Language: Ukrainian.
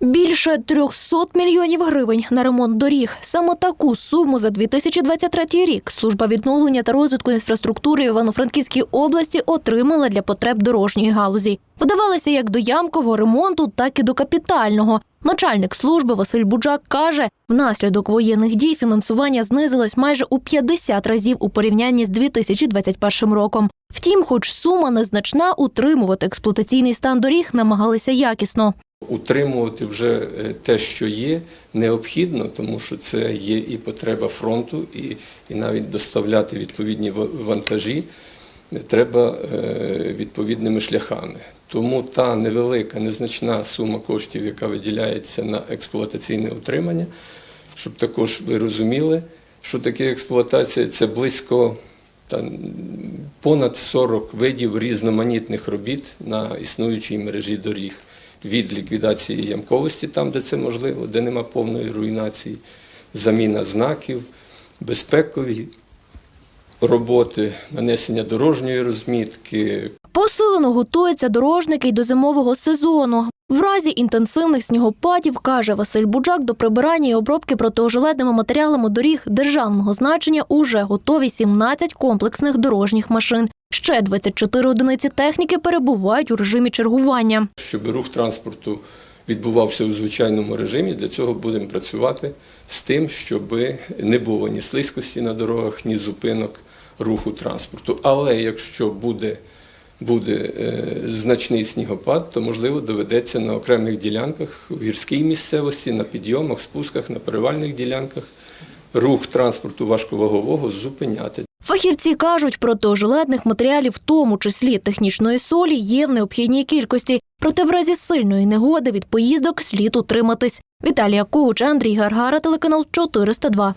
Більше 300 мільйонів гривень на ремонт доріг. Саме таку суму за 2023 рік служба відновлення та розвитку інфраструктури в Івано-Франківській області отримала для потреб дорожньої галузі. Видавалися як до ямкового ремонту, так і до капітального. Начальник служби Василь Буджак каже, внаслідок воєнних дій фінансування знизилось майже у 50 разів у порівнянні з 2021 роком. Втім, хоч сума незначна, утримувати експлуатаційний стан доріг намагалися якісно. Утримувати вже е, те, що є, необхідно, тому що це є і потреба фронту, і, і навіть доставляти відповідні вантажі треба е, відповідними шляхами. Тому та невелика, незначна сума коштів, яка виділяється на експлуатаційне утримання, щоб також ви розуміли, що таке експлуатація це близько та, понад 40 видів різноманітних робіт на існуючій мережі доріг. Від ліквідації ямковості, там, де це можливо, де нема повної руйнації, заміна знаків, безпекові роботи, нанесення дорожньої розмітки, Посилено готуються дорожники й до зимового сезону. В разі інтенсивних снігопадів, каже Василь Буджак, до прибирання і обробки протиожеледними матеріалами доріг державного значення уже готові 17 комплексних дорожніх машин. Ще 24 одиниці техніки перебувають у режимі чергування. щоб рух транспорту відбувався у звичайному режимі. Для цього будемо працювати з тим, щоб не було ні слизькості на дорогах, ні зупинок руху транспорту. Але якщо буде, буде е, значний снігопад, то можливо доведеться на окремих ділянках у гірській місцевості, на підйомах, спусках, на перевальних ділянках рух транспорту важковагового зупиняти. Фахівці кажуть, протиожеледних матеріалів, в тому числі технічної солі, є в необхідній кількості. Проте в разі сильної негоди від поїздок слід утриматись. Віталія Когуч, Андрій Гаргара, телеканал 402.